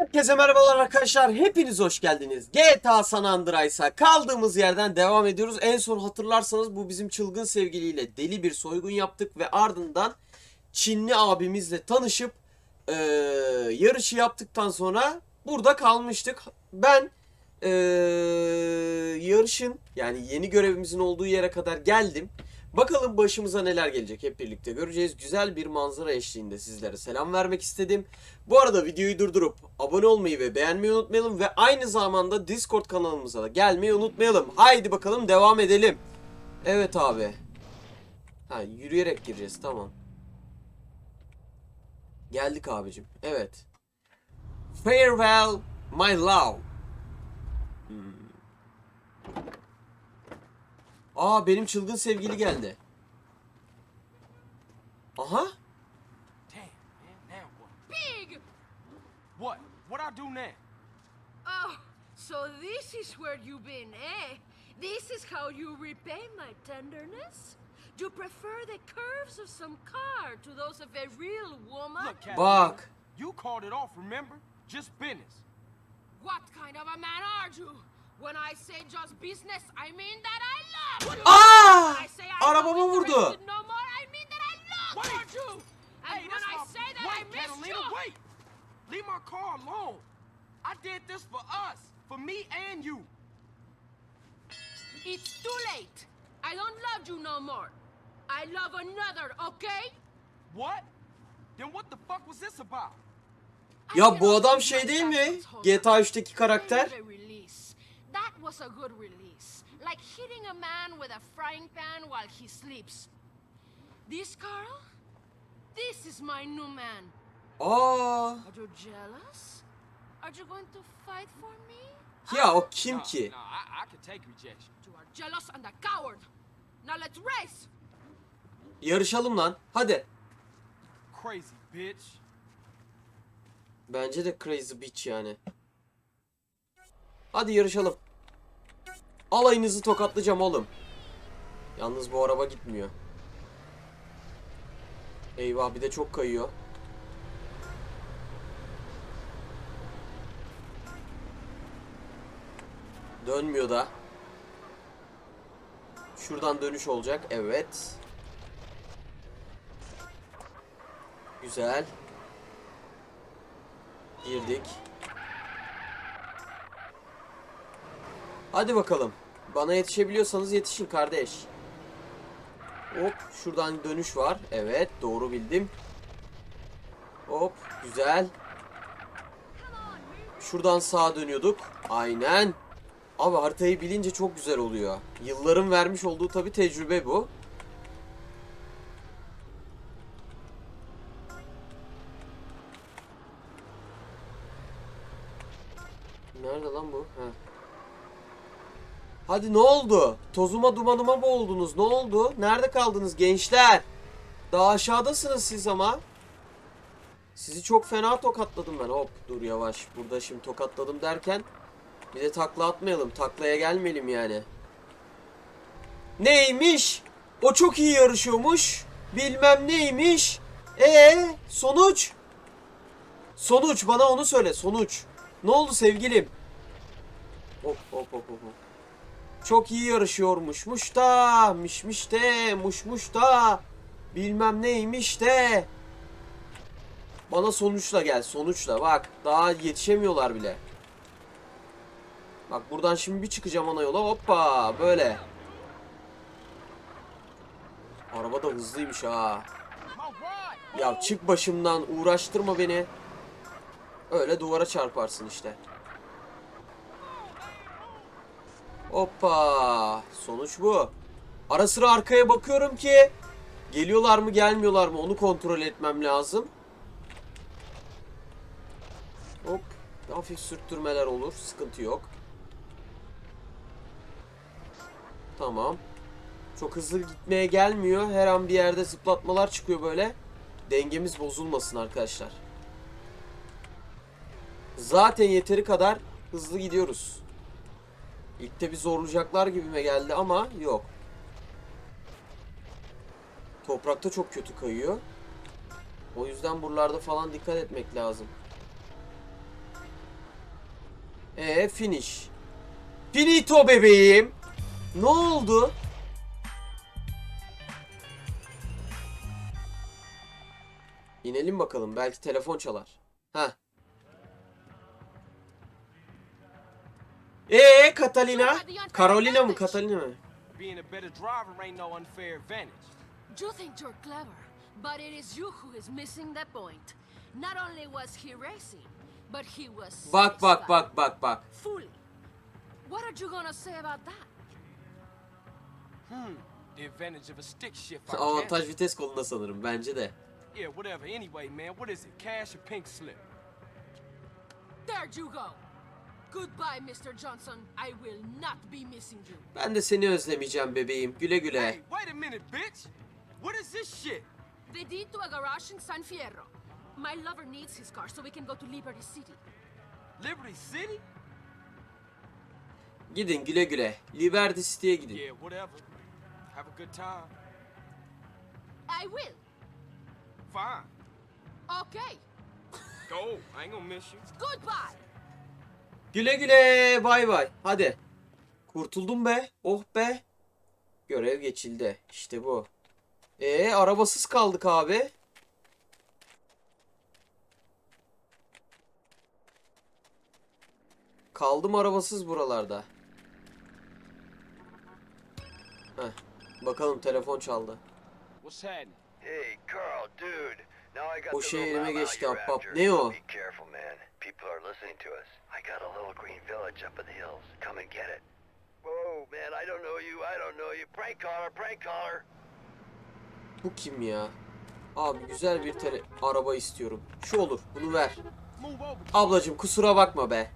Herkese merhabalar arkadaşlar. Hepiniz hoş geldiniz. GTA San Andreas'a kaldığımız yerden devam ediyoruz. En son hatırlarsanız bu bizim çılgın sevgiliyle deli bir soygun yaptık ve ardından Çinli abimizle tanışıp eee, yarışı yaptıktan sonra burada kalmıştık. Ben eee, yarışın yani yeni görevimizin olduğu yere kadar geldim. Bakalım başımıza neler gelecek hep birlikte göreceğiz. Güzel bir manzara eşliğinde sizlere selam vermek istedim. Bu arada videoyu durdurup abone olmayı ve beğenmeyi unutmayalım ve aynı zamanda Discord kanalımıza da gelmeyi unutmayalım. Haydi bakalım devam edelim. Evet abi. Ha yürüyerek gireceğiz tamam. Geldik abicim. Evet. Farewell my love. Aa benim çılgın sevgili geldi. Aha. Pig! What? What I do now? Oh, so this is where you've been, eh? This is how you repay my tenderness? You prefer the curves of some car to those of a real woman? Look, Cat, Bak. you called it off, remember? Just business. What kind of a man are you? When I say just business, I mean that I love you! Aa! When I say I'm Arabama vurdu. interested No more, I mean that I love Wait. you! And hey, when that's I my... say that wait, I miss Catalina, you! wait! Leave my car alone. I did this for us, for me and you. It's too late. I don't love you no more. I love another, okay? What? Then what the fuck was this about? Ya bu adam şey değil mi? GTA 3'teki karakter. That was a good release. Like hitting a man with a frying pan while he sleeps. This Carl? This is my new man. Aa. Are you jealous? Are you going to fight for me? Ya o kim Nah, ki? Nah, I, I can take rejection. You are jealous and a coward. Now let's race. Yarışalım lan. Hadi. Crazy bitch. Bence de crazy bitch yani. Hadi yarışalım. Alayınızı tokatlayacağım oğlum. Yalnız bu araba gitmiyor. Eyvah bir de çok kayıyor. Dönmüyor da. Şuradan dönüş olacak. Evet. Güzel. Girdik. Hadi bakalım. Bana yetişebiliyorsanız yetişin kardeş. Hop şuradan dönüş var. Evet doğru bildim. Hop güzel. Şuradan sağa dönüyorduk. Aynen. Abi haritayı bilince çok güzel oluyor. Yılların vermiş olduğu tabi tecrübe bu. Nerede lan bu? Heh. Hadi ne oldu? Tozuma dumanıma boğuldunuz. Ne oldu? Nerede kaldınız gençler? Daha aşağıdasınız siz ama. Sizi çok fena tokatladım ben. Hop dur yavaş. Burada şimdi tokatladım derken bir de takla atmayalım. Taklaya gelmeyelim yani. Neymiş? O çok iyi yarışıyormuş. Bilmem neymiş. E sonuç? Sonuç bana onu söyle. Sonuç. Ne oldu sevgilim? Hop hop hop hop. Çok iyi yarışıyormuşmuş da, mişmiş de, muşmuş da, bilmem neymiş de. Bana sonuçla gel, sonuçla. Bak, daha yetişemiyorlar bile. Bak buradan şimdi bir çıkacağım ana yola. Hoppa, böyle. Araba da hızlıymış ha. Ya çık başımdan, uğraştırma beni. Öyle duvara çarparsın işte. Hoppa. Sonuç bu. Ara sıra arkaya bakıyorum ki geliyorlar mı gelmiyorlar mı onu kontrol etmem lazım. Hop. Hafif sürttürmeler olur. Sıkıntı yok. Tamam. Çok hızlı gitmeye gelmiyor. Her an bir yerde zıplatmalar çıkıyor böyle. Dengemiz bozulmasın arkadaşlar. Zaten yeteri kadar hızlı gidiyoruz. İlk de bir zorlayacaklar gibime geldi ama yok. Toprakta çok kötü kayıyor. O yüzden buralarda falan dikkat etmek lazım. Ee finish. Finito bebeğim. Ne oldu? İnelim bakalım. Belki telefon çalar. Ha. Ee Catalina? Carolina mı Catalina mı? Being a better driver ain't no unfair advantage. You think you're clever, but it is you who is missing the point. Not only was he racing, but he was Bak bak bak bak bak. Fully. What are you gonna say about that? Hmm. The advantage of a stick shift. Avantaj vites kolunda sanırım bence de. Yeah, whatever. Anyway, man, what is it? Cash or pink slip? There you go. Goodbye, Mr. Johnson. I will not be missing you. Ben de seni özlemeyeceğim bebeğim. Güle güle. Hey, wait a minute, bitch. What is this shit? The deed to a garage in San Fierro. My lover needs his car so we can go to Liberty City. Liberty City? Gidin güle güle. Liberty City'ye gidin. Yeah, whatever. Have a good time. I will. Fine. Okay. Go. I ain't gonna miss you. Goodbye. Güle güle. Bay bay. Hadi. Kurtuldum be. Oh be. Görev geçildi. İşte bu. Ee arabasız kaldık abi. Kaldım arabasız buralarda. Heh. Bakalım telefon çaldı. What's happening? Hey, Carl, dude. Now I got O mama geçti, ahbap. Ne o? People are listening to us. I got a little green village up in the hills. Come and get it. Whoa, man, I don't know you. I don't know you. Prank caller, prank caller. Bu kim ya? Abi güzel bir tele araba istiyorum. Şu olur. Bunu ver. Ablacım kusura bakma be.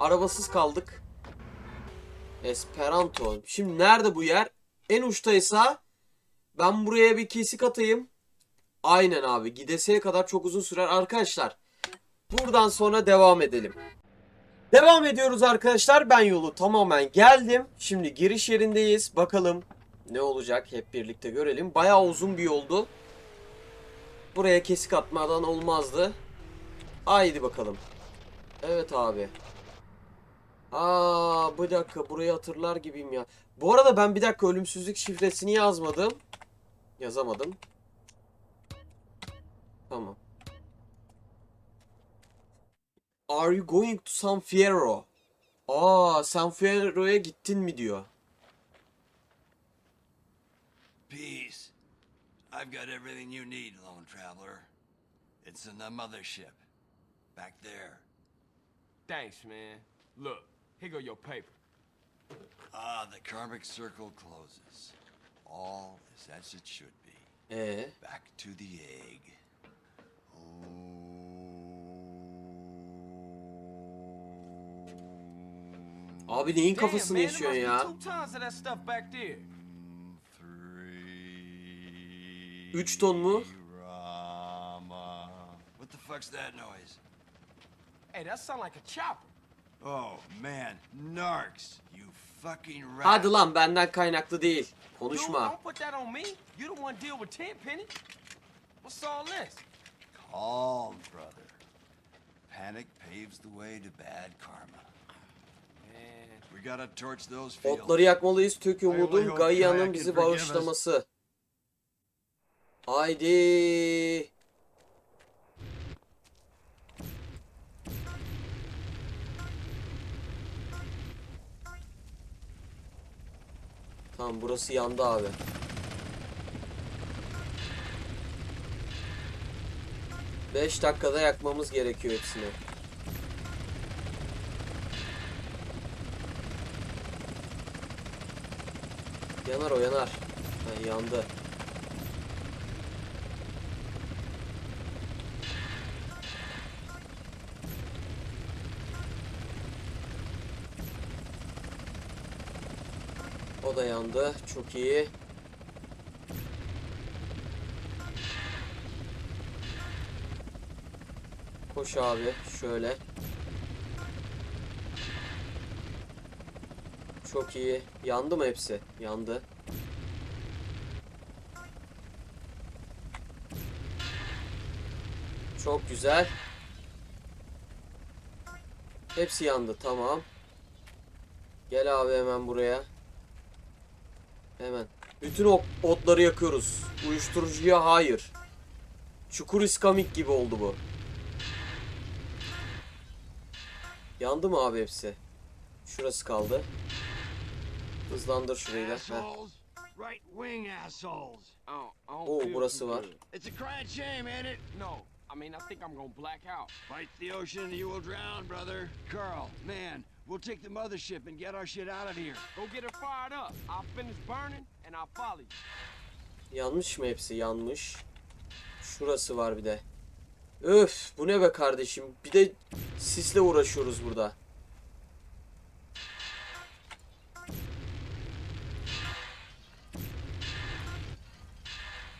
Arabasız kaldık. Esperanto. Şimdi nerede bu yer? En uçtaysa ben buraya bir kesik atayım. Aynen abi. Gideseye kadar çok uzun sürer. Arkadaşlar buradan sonra devam edelim. Devam ediyoruz arkadaşlar. Ben yolu tamamen geldim. Şimdi giriş yerindeyiz. Bakalım ne olacak hep birlikte görelim. Bayağı uzun bir yoldu. Buraya kesik atmadan olmazdı. Haydi bakalım. Evet abi. Aa bir dakika burayı hatırlar gibiyim ya. Bu arada ben bir dakika ölümsüzlük şifresini yazmadım. Yazamadım. Tamam. Are you going to San Fierro? Aa San Fierro'ya gittin mi diyor. Peace. I've got everything you need, lone traveler. It's in the mothership. Back there. Thanks, man. Look, here go your paper. Ah, the karmic circle closes. All is as it should be. Ee, Back to the egg. Abi neyin kafasını be ya? Üç ton mu? What the fuck's that noise? Hey, that sound like a chopper. Oh man, narcs, you fucking rat. Hadi lan benden kaynaklı değil. Dude, Konuşma. don't put that on me. You the one deal with Tenpenny. What's all this? Calm, brother. Panic paves the way to bad karma. Man, We gotta torch those fields. Otları yakmalıyız. Tök umudum Gaia'nın bizi bağışlaması. Haydi. Tamam burası yandı abi. Beş dakikada yakmamız gerekiyor hepsini. Yanar o yanar. Ha, yandı. O da yandı. Çok iyi. Koş abi şöyle. Çok iyi. Yandı mı hepsi? Yandı. Çok güzel. Hepsi yandı tamam. Gel abi hemen buraya. Hemen. Bütün ok- otları yakıyoruz. Uyuşturucuya hayır. Çukur iskamik gibi oldu bu. Yandı mı abi hepsi? Şurası kaldı. Hızlandır şurayı da. Heh. Right wing assholes. Oo, burası var. It's a crying shame, ain't it? No, I mean, I think I'm gonna black out. Fight the ocean and you will drown, brother. Carl, man, we'll take the mothership and get our shit out of here. Go get it fired up. I'll finish burning and I'll follow you. Yanmış mı hepsi? Yanmış. Şurası var bir de. Öf bu ne be kardeşim. Bir de sisle uğraşıyoruz burada.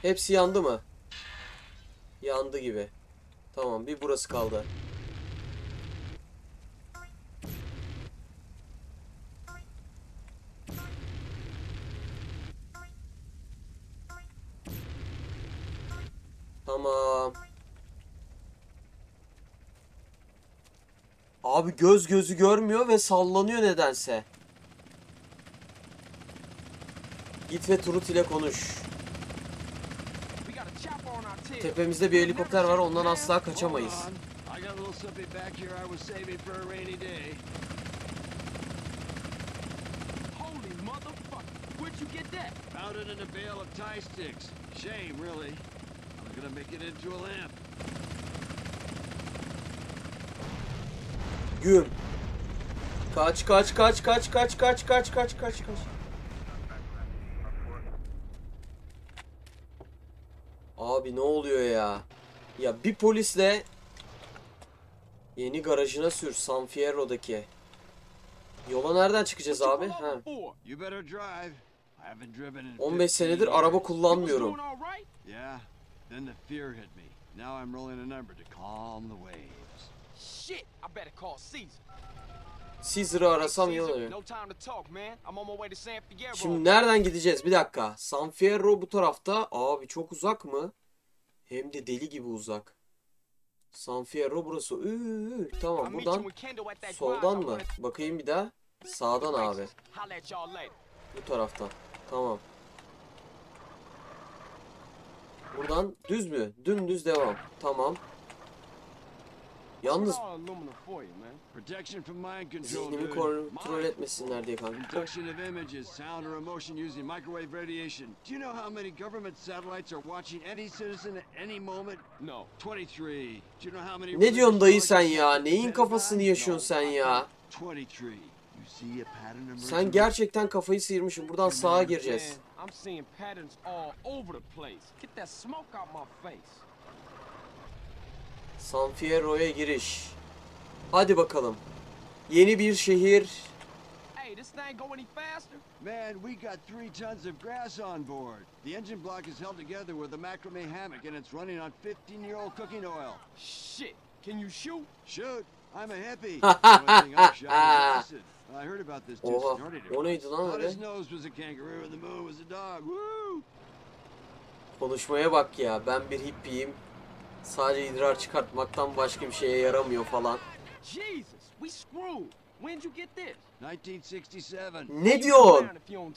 Hepsi yandı mı? Yandı gibi. Tamam bir burası kaldı. Tamam. Abi göz gözü görmüyor ve sallanıyor nedense. Git ve Turut ile konuş. We got a chopper on our tail. Tepemizde bir helikopter var ondan asla kaçamayız. Found it. Kaç kaç kaç kaç kaç kaç kaç kaç kaç kaç. Abi ne oluyor ya? Ya bir polisle yeni garajına sür San Fierro'daki. Yola nereden çıkacağız abi? Ha. 15 senedir araba kullanmıyorum. Now I'm rolling a number to calm the waves. Shit, I better call Caesar. Caesar'ı arasam iyi. Şimdi nereden gideceğiz? Bir dakika. San Fierro bu tarafta. Abi çok uzak mı? Hem de deli gibi uzak. San Fierro burası. Üü, tamam buradan soldan mı? Bakayım bir daha. Sağdan abi. Bu taraftan. Tamam. Buradan düz mü? Dümdüz devam. Tamam control, zihnimi kontrol etmesinler diye kanka. Induction of images, sound or emotion using microwave radiation. Do you know how many government satellites are watching any citizen at any moment? No. 23. Do you know how many Ne diyorsun dayı sen ya? Neyin kafasını yaşıyorsun sen ya? 23. You see a pattern emerging? Sen gerçekten kafayı sıyırmışsın. Buradan sağa gireceğiz. I'm seeing patterns all over the place. Get that smoke out my face. San Fierro'ya giriş. Hadi bakalım. Yeni bir şehir. Hey, this thing go any faster? Man, we got three tons of grass on board. The engine block is held together with a macrame hammock and it's running on 15-year-old cooking oil. Shit. Can you shoot? Shoot, I'm a hippie. I heard about this dude O neydi lan öyle? his nose was a kangaroo and the moon was a dog. Woo! Konuşmaya bak ya. Ben bir hippiyim. Sadece idrar çıkartmaktan başka bir şeye yaramıyor falan. Jesus, we screwed. When'd you get this? 1967. Ne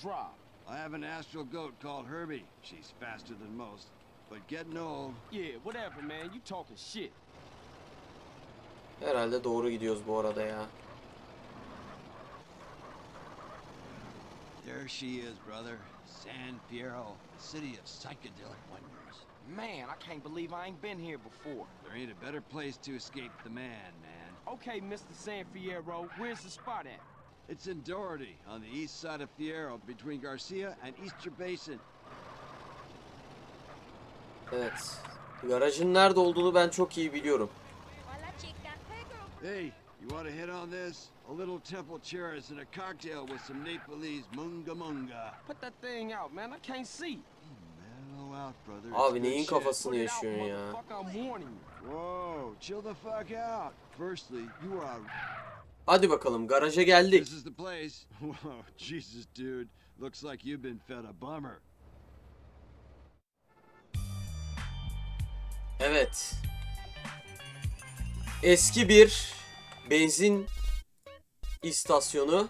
drive. I have an astral goat called Herbie. She's faster than most. But getting old. Yeah, whatever, man. You talking shit. Herhalde doğru gidiyoruz bu arada ya. There she is, brother. San the city of psychedelic wonders. Man, I can't believe I ain't been here before. There ain't a better place to escape the man, man. Okay, Mr. San Fierro, where's the spot at? It's in Doherty, on the east side of Fierro, between Garcia and Easter Basin. Evet. Garajın nerede olduğunu ben çok iyi biliyorum. Hey. Hey, you want to hit on this? A little temple cherries and a cocktail with some Nepalese munga munga. Put that thing out, man. I can't see. Abi neyin kafasını yaşıyorsun ya? Hadi bakalım garaja geldik. Evet. Eski bir benzin istasyonu.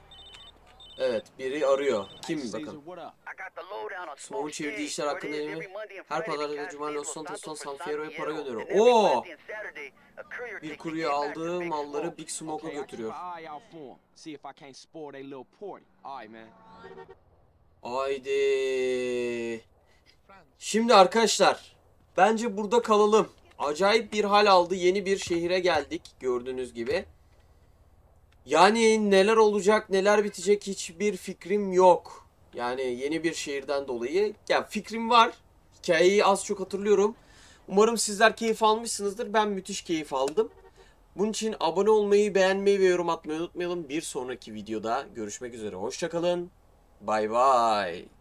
Evet biri arıyor. Kim on Smoke'un çevirdiği işler hakkında elimi her pazar ve cuma Los Santos'tan San Fierro'ya para gönderiyor. Oo! Bir kurye aldığı malları. Big Smoke'a götürüyor. Haydi. Şimdi arkadaşlar bence burada kalalım. Acayip bir hal aldı. Yeni bir şehire geldik gördüğünüz gibi. Yani neler olacak, neler bitecek hiçbir fikrim yok. Yani yeni bir şehirden dolayı. Ya fikrim var. Hikayeyi az çok hatırlıyorum. Umarım sizler keyif almışsınızdır. Ben müthiş keyif aldım. Bunun için abone olmayı, beğenmeyi ve yorum atmayı unutmayalım. Bir sonraki videoda görüşmek üzere. Hoşçakalın. Bay bay.